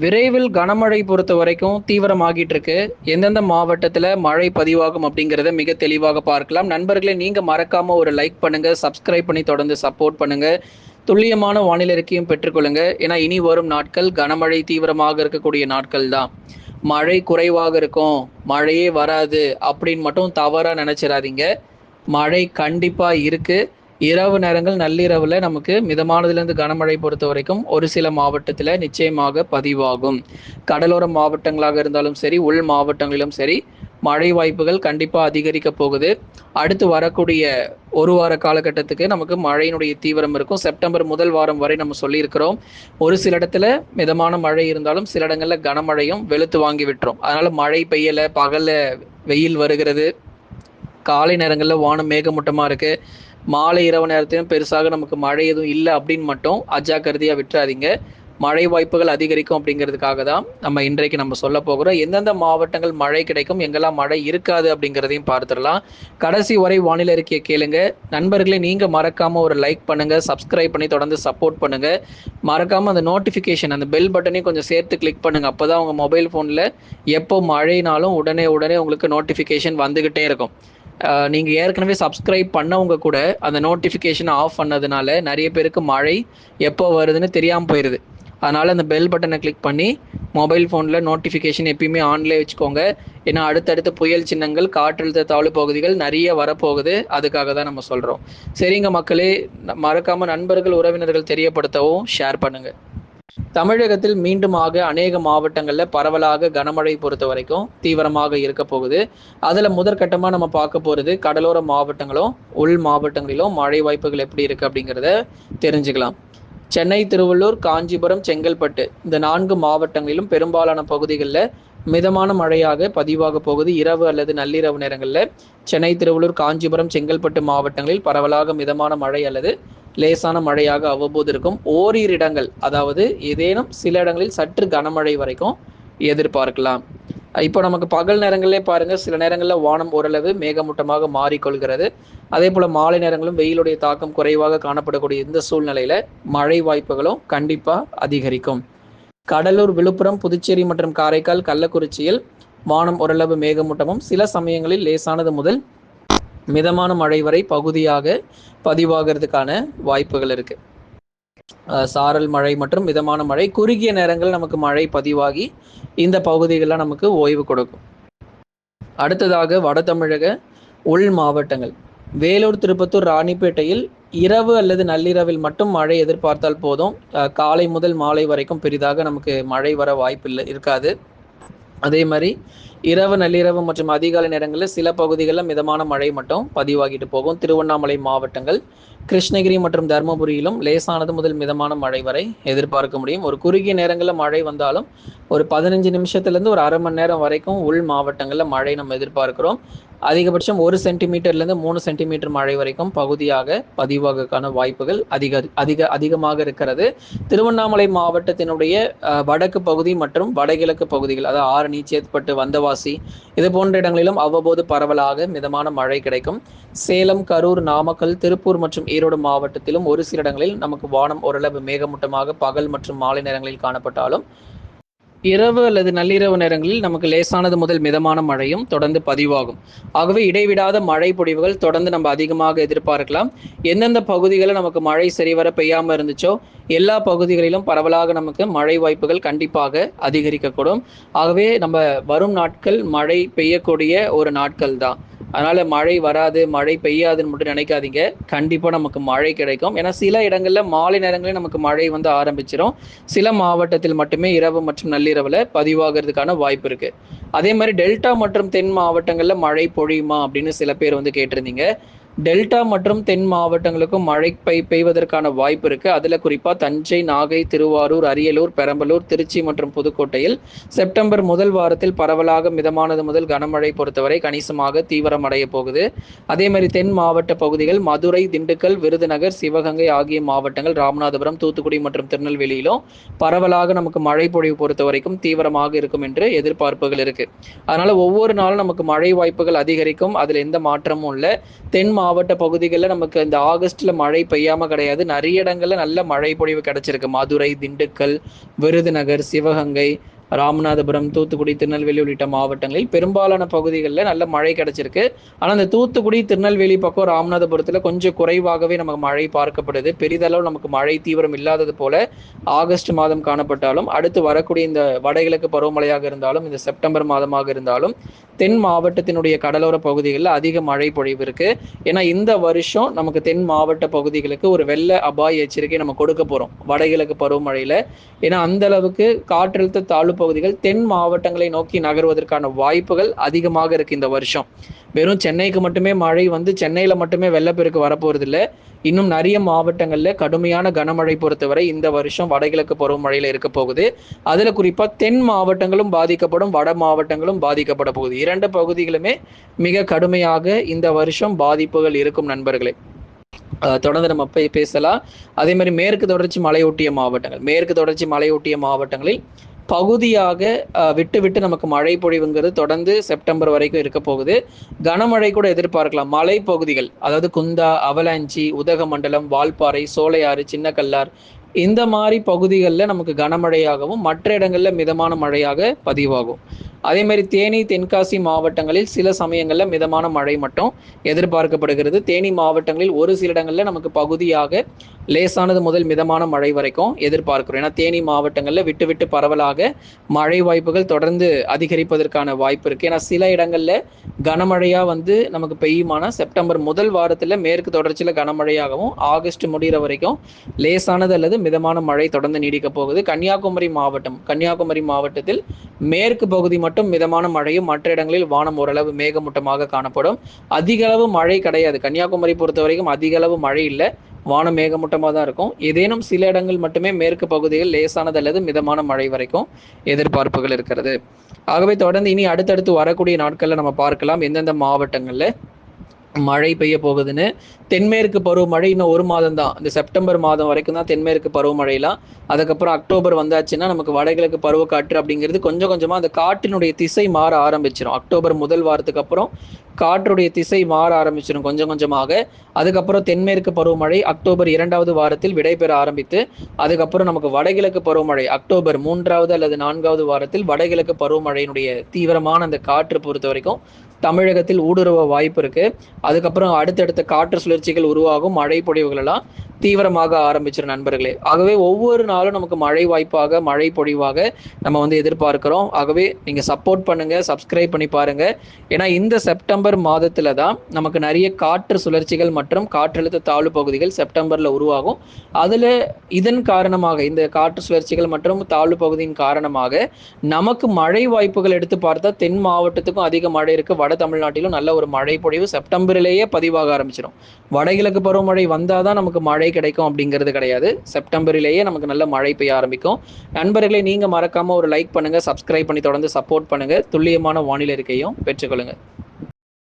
விரைவில் கனமழை பொறுத்த வரைக்கும் தீவிரமாகிட்டு இருக்கு எந்தெந்த மாவட்டத்தில் மழை பதிவாகும் அப்படிங்கிறத மிக தெளிவாக பார்க்கலாம். நண்பர்களே நீங்கள் மறக்காம ஒரு லைக் பண்ணுங்க சப்ஸ்கிரைப் பண்ணி தொடர்ந்து சப்போர்ட் பண்ணுங்க. துல்லியமான வானிலை இருக்கையும் பெற்றுக்கொள்ளுங்க. ஏன்னா இனி வரும் நாட்கள் கனமழை தீவிரமாக இருக்கக்கூடிய நாட்கள் தான். மழை குறைவாக இருக்கும் மழையே வராது அப்படின்னு மட்டும் தவறாக நினச்சிடாதீங்க மழை கண்டிப்பாக இருக்குது இரவு நேரங்கள் நள்ளிரவில் நமக்கு மிதமானதுலேருந்து கனமழை பொறுத்த வரைக்கும் ஒரு சில மாவட்டத்தில் நிச்சயமாக பதிவாகும். கடலோர மாவட்டங்களாக இருந்தாலும் சரி உள் மாவட்டங்களிலும் சரி மழை வாய்ப்புகள் கண்டிப்பாக அதிகரிக்க போகுது. அடுத்து வரக்கூடிய ஒரு வார காலகட்டத்துக்கு நமக்கு மழையினுடைய தீவிரம் இருக்கும். செப்டம்பர் முதல் வாரம் வரை நம்ம சொல்லியிருக்கிறோம். ஒரு சில இடத்துல மிதமான மழை இருந்தாலும் சில இடங்களில் கனமழையும் வெளுத்து வாங்கி விட்டுரும். அதனால மழை பெய்யலை பகலில் வெயில் வருகிறது. காலை நேரங்களில் வானம் மேகமூட்டமாக இருக்குது மாலை இரவு நேரத்திலும் பெருசாக நமக்கு மழை எதுவும் இல்லை அப்படின்னு மட்டும் அஜாக்கிரதையாக விட்டுறாதீங்க. மழை வாய்ப்புகள் அதிகரிக்கும் அப்படிங்கிறதுக்காக தான் நம்ம இன்றைக்கு நம்ம சொல்ல போகிறோம். எந்தெந்த மாவட்டங்கள் மழை கிடைக்கும் எங்கெல்லாம் மழை இருக்காது அப்படிங்கிறதையும் பார்த்துடலாம். கடைசி வரை வானிலை இருக்கிய கேளுங்க. நண்பர்களே நீங்கள் மறக்காமல் ஒரு லைக் பண்ணுங்கள் சப்ஸ்கிரைப் பண்ணி தொடர்ந்து சப்போர்ட் பண்ணுங்கள் மறக்காமல் அந்த நோட்டிஃபிகேஷன் அந்த பெல் பட்டனையும் கொஞ்சம் சேர்த்து கிளிக் பண்ணுங்கள் அப்போ தான் உங்கள் மொபைல் ஃபோனில் எப்போ மழைனாலும் உடனே உடனே உங்களுக்கு நோட்டிஃபிகேஷன் வந்துக்கிட்டே இருக்கும். நீங்கள் ஏற்கனவே சப்ஸ்கிரைப் பண்ணவங்க கூட அந்த நோட்டிஃபிகேஷன் ஆஃப் பண்ணதுனால நிறைய பேருக்கு மழை எப்போ வருதுன்னு தெரியாமல் போயிடுது அதனால் அந்த பெல் பட்டனை கிளிக் பண்ணி மொபைல் ஃபோனில் நோட்டிஃபிகேஷன் எப்பயுமே ஆன்லேயே வச்சுக்கோங்க. ஏன்னா அடுத்தடுத்து புயல் சின்னங்கள் காற்றழுத்த தாழ்வு பகுதிகள் நிறைய வரப்போகுது. அதுக்காக தான் நம்ம சொல்கிறோம் சரிங்க மக்களே மறக்காமல் நண்பர்கள் உறவினர்கள் தெரியப்படுத்தவும் ஷேர் பண்ணுங்கள் தமிழகத்தில் மீண்டுமாக அநேக மாவட்டங்களில் பரவலாக கனமழை பொறுத்த வரைக்கும் தீவிரமாக இருக்க போகுது. அதில் முதற்கட்டமாக நம்ம பார்க்க போகிறது கடலோர மாவட்டங்களும் உள் மாவட்டங்களிலும் மழை வாய்ப்புகள் எப்படி இருக்குது அப்படிங்கிறத தெரிஞ்சுக்கலாம். சென்னை திருவள்ளூர் காஞ்சிபுரம் செங்கல்பட்டு இந்த நான்கு மாவட்டங்களிலும் பெரும்பாலான பகுதிகளில் மிதமான மழையாக பதிவாக போகுது. இரவு அல்லது நள்ளிரவு நேரங்களில் சென்னை திருவள்ளூர் காஞ்சிபுரம் செங்கல்பட்டு மாவட்டங்களில் பரவலாக மிதமான மழை அல்லது லேசான மழையாக அவ்வப்போது இருக்கும். ஓரிரு இடங்கள் அதாவது ஏதேனும் சில இடங்களில் சற்று கனமழை வரைக்கும் எதிர்பார்க்கலாம். இப்போ நமக்கு பகல் நேரங்களிலே பாருங்க சில நேரங்களில் வானம் ஓரளவு மேகமூட்டமாக மாறிக்கொள்கிறது. அதே போல மாலை நேரங்களும் வெயிலுடைய தாக்கம் குறைவாக காணப்படக்கூடிய இந்த சூழ்நிலையில மழை வாய்ப்புகளும் கண்டிப்பா அதிகரிக்கும். கடலூர் விழுப்புரம் புதுச்சேரி மற்றும் காரைக்கால் கள்ளக்குறிச்சியில் வானம் ஓரளவு மேகமூட்டமும் சில சமயங்களில் லேசானது முதல் மிதமான மழை வரை பகுதியாக பதிவாகிறதுக்கான வாய்ப்புகள் இருக்கு. சாரல் மழை மற்றும் மிதமான மழை குறுகிய நேரங்கள் நமக்கு மழை பதிவாகி இந்த பகுதிகளில் நமக்கு ஓய்வு கொடுக்கும். அடுத்ததாக வட தமிழக உள் மாவட்டங்கள். வேலூர் திருப்பத்தூர் ராணிப்பேட்டையில் இரவு அல்லது நள்ளிரவில் மட்டும் மழை எதிர்பார்த்தால் போதும். காலை முதல் மாலை வரைக்கும் பெரிதாக நமக்கு மழை வர வாய்ப்பு இல்லை இருக்காது. அதே மாதிரி இரவு நள்ளிரவு மற்றும் அதிகாலை நேரங்களில் சில பகுதிகளில் மிதமான மழை மட்டும் பதிவாகிட்டு போகும். திருவண்ணாமலை மாவட்டங்கள் கிருஷ்ணகிரி மற்றும் தருமபுரியிலும் லேசானது முதல் மிதமான மழை வரை எதிர்பார்க்க முடியும். ஒரு குறுகிய நேரங்களில் மழை வந்தாலும் ஒரு பதினஞ்சு நிமிஷத்துலேருந்து ஒரு அரை மணி நேரம் வரைக்கும் உள் மாவட்டங்களில் மழை நம்ம எதிர்பார்க்கிறோம். அதிகபட்சம் ஒரு சென்டிமீட்டர்லேருந்து மூணு சென்டிமீட்டர் மழை வரைக்கும் பகுதியாக பதிவாகக்கான வாய்ப்புகள் அதிக அதிக அதிகமாக இருக்கிறது. திருவண்ணாமலை மாவட்டத்தினுடைய வடக்கு பகுதி மற்றும் வடகிழக்கு பகுதிகள் அதாவது ஆரணி சேத்பட்டு வந்தவாசி இது போன்ற இடங்களிலும் அவ்வப்போது பரவலாக மிதமான மழை கிடைக்கும். சேலம் கரூர் நாமக்கல் திருப்பூர் மற்றும் ஈரோடு மாவட்டத்திலும் ஒரு சில இடங்களில் நமக்கு வானம் ஓரளவு மேகமூட்டமாக பகல் மற்றும் மாலை நேரங்களில் காணப்பட்டாலும் இரவு அல்லது நள்ளிரவு நேரங்களில் நமக்கு லேசானது முதல் மிதமான மழையும் தொடர்ந்து பதிவாகும். ஆகவே இடைவிடாத மழை பொழிவுகள் தொடர்ந்து நம்ம அதிகமாக எதிர்பார்க்கலாம். எந்தெந்த பகுதிகளில் நமக்கு மழை சரிவர பெய்யாமல் இருந்துச்சோ எல்லா பகுதிகளிலும் பரவலாக நமக்கு மழை வாய்ப்புகள் கண்டிப்பாக அதிகரிக்கக்கூடும். ஆகவே நம்ம வரும் நாட்கள் மழை பெய்யக்கூடிய ஒரு நாட்கள் தான் அதனால மழை வராது மழை பெய்யாதுன்னு மட்டும் நினைக்காதீங்க. கண்டிப்பா நமக்கு மழை கிடைக்கும். ஏன்னா சில இடங்கள்ல மாலை நேரங்களில் நமக்கு மழை வந்து ஆரம்பிச்சிடும் சில மாவட்டத்தில் மட்டுமே இரவு மற்றும் நள்ளிரவுல பதிவாகிறதுக்கான வாய்ப்பு இருக்கு. அதே மாதிரி டெல்டா மற்றும் தென் மாவட்டங்கள்ல மழை பொழியுமா அப்படின்னு சில பேர் வந்து கேட்டிருந்தீங்க. டெல்டா மற்றும் தென் மாவட்டங்களுக்கும் மழை பெய் பெய்வதற்கான வாய்ப்பு இருக்கு. அதுல குறிப்பா தஞ்சை நாகை திருவாரூர் அரியலூர் பெரம்பலூர் திருச்சி மற்றும் புதுக்கோட்டையில் செப்டம்பர் முதல் வாரத்தில் பரவலாக மிதமானது முதல் கனமழை பொறுத்தவரை கணிசமாக தீவிரம் அடைய போகுது. அதே மாதிரி தென் மாவட்ட பகுதிகள் மதுரை திண்டுக்கல் விருதுநகர் சிவகங்கை ஆகிய மாவட்டங்கள் ராமநாதபுரம் தூத்துக்குடி மற்றும் திருநெல்வேலியிலும் பரவலாக நமக்கு மழை பொழிவு பொறுத்த வரைக்கும் தீவிரமாக இருக்கும் என்று எதிர்பார்ப்புகள் இருக்கு. அதனால ஒவ்வொரு நாளும் நமக்கு மழை வாய்ப்புகள் அதிகரிக்கும். அதுல எந்த மாற்றமும் இல்லை. தென் மாவட்ட பகுதிகளில் நமக்கு இந்த ஆகஸ்ட்ல மழை பெய்யாம கிடையாது. நிறைய இடங்கள்ல நல்ல மழை பொழிவு கிடைச்சிருக்கு. மதுரை திண்டுக்கல் விருதுநகர் சிவகங்கை ராமநாதபுரம் தூத்துக்குடி திருநெல்வேலி உள்ளிட்ட மாவட்டங்களில் பெரும்பாலான பகுதிகளில் நல்ல மழை கிடைச்சிருக்கு. ஆனால் இந்த தூத்துக்குடி திருநெல்வேலி பக்கம் ராமநாதபுரத்தில் கொஞ்சம் குறைவாகவே நமக்கு மழை பார்க்கப்படுது. பெரிதளவு நமக்கு மழை தீவிரம் இல்லாதது போல ஆகஸ்ட் மாதம் காணப்பட்டாலும் அடுத்து வரக்கூடிய இந்த வடகிழக்கு பருவமழையாக இருந்தாலும் இந்த செப்டம்பர் மாதமாக இருந்தாலும் தென் மாவட்டத்தினுடைய கடலோர பகுதிகளில் அதிக மழை பொழிவு இருக்கு. ஏன்னா இந்த வருஷம் நமக்கு தென் மாவட்ட பகுதிகளுக்கு ஒரு வெள்ள அபாய எச்சரிக்கை நம்ம கொடுக்க போறோம் வடகிழக்கு பருவமழையில. ஏன்னா அந்த அளவுக்கு காற்றழுத்த தாழ்வு பகுதிகள் தென் மாவட்டங்களை நோக்கி நகர்வதற்கான வாய்ப்புகள் அதிகமாக இருக்கு இந்த வருஷம். வெறும் சென்னைக்கு மட்டுமே மழை வந்து சென்னையில மட்டுமே வெள்ளப்பெருக்கு வரப்போறது இல்லை இன்னும் நிறைய மாவட்டங்களில் கடுமையான கனமழை பொறுத்தவரை இந்த வருஷம் வடகிழக்கு பருவமழையில இருக்க போகுது. அதில் குறிப்பா தென் மாவட்டங்களும் பாதிக்கப்படும் வட மாவட்டங்களும் பாதிக்கப்பட போகுது. இரண்டு பகுதிகளுமே மிக கடுமையாக இந்த வருஷம் பாதிப்புகள் இருக்கும் நண்பர்களே. தொடர்ந்து நம்ம பேசலாம். அதே மாதிரி மேற்கு தொடர்ச்சி மலையொட்டிய மாவட்டங்கள். மேற்கு தொடர்ச்சி மலையொட்டிய மாவட்டங்களில் பகுதியாக விட்டு விட்டு நமக்கு மழை பொழிவுங்கிறது தொடர்ந்து செப்டம்பர் வரைக்கும் இருக்க போகுது. கனமழை கூட எதிர்பார்க்கலாம். மலை பகுதிகள் அதாவது குந்தா அவலாஞ்சி உதகமண்டலம் வால்பாறை சோலையாறு சின்னக்கல்லார் இந்த மாதிரி பகுதிகளில் நமக்கு கனமழையாகவும் மற்ற இடங்களில் மிதமான மழையாக பதிவாகும். அதே மாதிரி தேனி தென்காசி மாவட்டங்களில் சில சமயங்களில் மிதமான மழை மட்டும் எதிர்பார்க்கப்படுகிறது. தேனி மாவட்டங்களில் ஒரு சில இடங்களில் நமக்கு பகுதியாக லேசானது முதல் மிதமான மழை வரைக்கும் எதிர்பார்க்கிறோம். ஏன்னா தேனி மாவட்டங்களில் விட்டு விட்டு பரவலாக மழை வாய்ப்புகள் தொடர்ந்து அதிகரிப்பதற்கான வாய்ப்பு இருக்கு. ஏன்னா சில இடங்களில் கனமழையாக வந்து நமக்கு பெய்யுமான செப்டம்பர் முதல் வாரத்தில் மேற்கு தொடர்ச்சியில் கனமழையாகவும் ஆகஸ்ட் முடிகிற வரைக்கும் லேசானது அல்லது மிதமான மழை தொடர்ந்து நீடிக்க போகுது. கன்னியாகுமரி மாவட்டம் கன்னியாகுமரி மாவட்டத்தில் மேற்கு பகுதி மட்டும் மிதமான மழையும் மற்ற இடங்களில் வானம் ஓரளவு மேகமூட்டமாக காணப்படும். அதிகளவு மழை கிடையாது. கன்னியாகுமரி பொறுத்த வரைக்கும் அதிகளவு மழை இல்லை. வானம் மேகமூட்டமாக தான் இருக்கும். ஏதேனும் சில இடங்கள் மட்டுமே மேற்கு பகுதியில் லேசானது அல்லது மிதமான மழை வரைக்கும் எதிர்பார்ப்புகள் இருக்கிறது. ஆகவே தொடர்ந்து இனி அடுத்தடுத்து வரக்கூடிய நாட்களில் நம்ம பார்க்கலாம். எந்தெந்த மாவட்டங்களில் மழை பெய்ய போகுதுன்னு. தென்மேற்கு பருவமழை இன்னும் ஒரு மாதம் தான் இந்த செப்டம்பர் மாதம் வரைக்கும் தான் தென்மேற்கு பருவமழையெல்லாம். அதுக்கப்புறம் அக்டோபர் வந்தாச்சுன்னா நமக்கு வடகிழக்கு பருவக்காற்று அப்படிங்கிறது கொஞ்சம் கொஞ்சமாக அந்த காற்றினுடைய திசை மாற ஆரம்பிச்சிடும் அக்டோபர் முதல் வாரத்துக்கு அப்புறம் காற்றுடைய திசை மாற ஆரம்பிச்சிடும் கொஞ்சம் கொஞ்சமாக. அதுக்கப்புறம் தென்மேற்கு பருவமழை அக்டோபர் இரண்டாவது வாரத்தில் விடைபெற ஆரம்பித்து அதுக்கப்புறம் நமக்கு வடகிழக்கு பருவமழை அக்டோபர் மூன்றாவது அல்லது நான்காவது வாரத்தில் வடகிழக்கு பருவமழையினுடைய தீவிரமான அந்த காற்று பொறுத்த வரைக்கும் தமிழகத்தில் ஊடுருவ வாய்ப்பு இருக்கு. அதுக்கப்புறம் அடுத்தடுத்த காற்று சுழற்சிகள் உருவாகும் மழை பொழிவுகள் எல்லாம் தீவிரமாக ஆரம்பிச்சிடும் நண்பர்களே. ஆகவே ஒவ்வொரு நாளும் நமக்கு மழை வாய்ப்பாக மழை பொழிவாக நம்ம வந்து எதிர்பார்க்கிறோம். ஆகவே நீங்க சப்போர்ட் பண்ணுங்க சப்ஸ்கிரைப் பண்ணி பாருங்க. ஏன்னா இந்த செப்டம்பர் மாதத்துல தான் நமக்கு நிறைய காற்று சுழற்சிகள் மற்றும் காற்றழுத்த தாழ்வு பகுதிகள் செப்டம்பரில் உருவாகும். அதில் இதன் காரணமாக இந்த காற்று சுழற்சிகள் மற்றும் தாழ்வு பகுதியின் காரணமாக நமக்கு மழை வாய்ப்புகள் எடுத்து பார்த்தா தென் மாவட்டத்துக்கும் அதிக மழை இருக்குது வட தமிழ்நாட்டிலும் நல்ல ஒரு மழை பொழிவு செப்டம்பரிலேயே பதிவாக ஆரம்பிச்சிடும் வடகிழக்கு பருவமழை வந்தால் தான் நமக்கு மழை கிடைக்கும் அப்படிங்கிறது கிடையாது. செப்டம்பரிலேயே நமக்கு நல்ல மழை பெய்ய ஆரம்பிக்கும். நண்பர்களை நீங்கள் மறக்காமல் ஒரு லைக் பண்ணுங்கள் சப்ஸ்கிரைப் பண்ணி தொடர்ந்து சப்போர்ட் பண்ணுங்கள் துல்லியமான வானிலை இருக்கையும் பெற்றுக்கொள்ளுங்கள்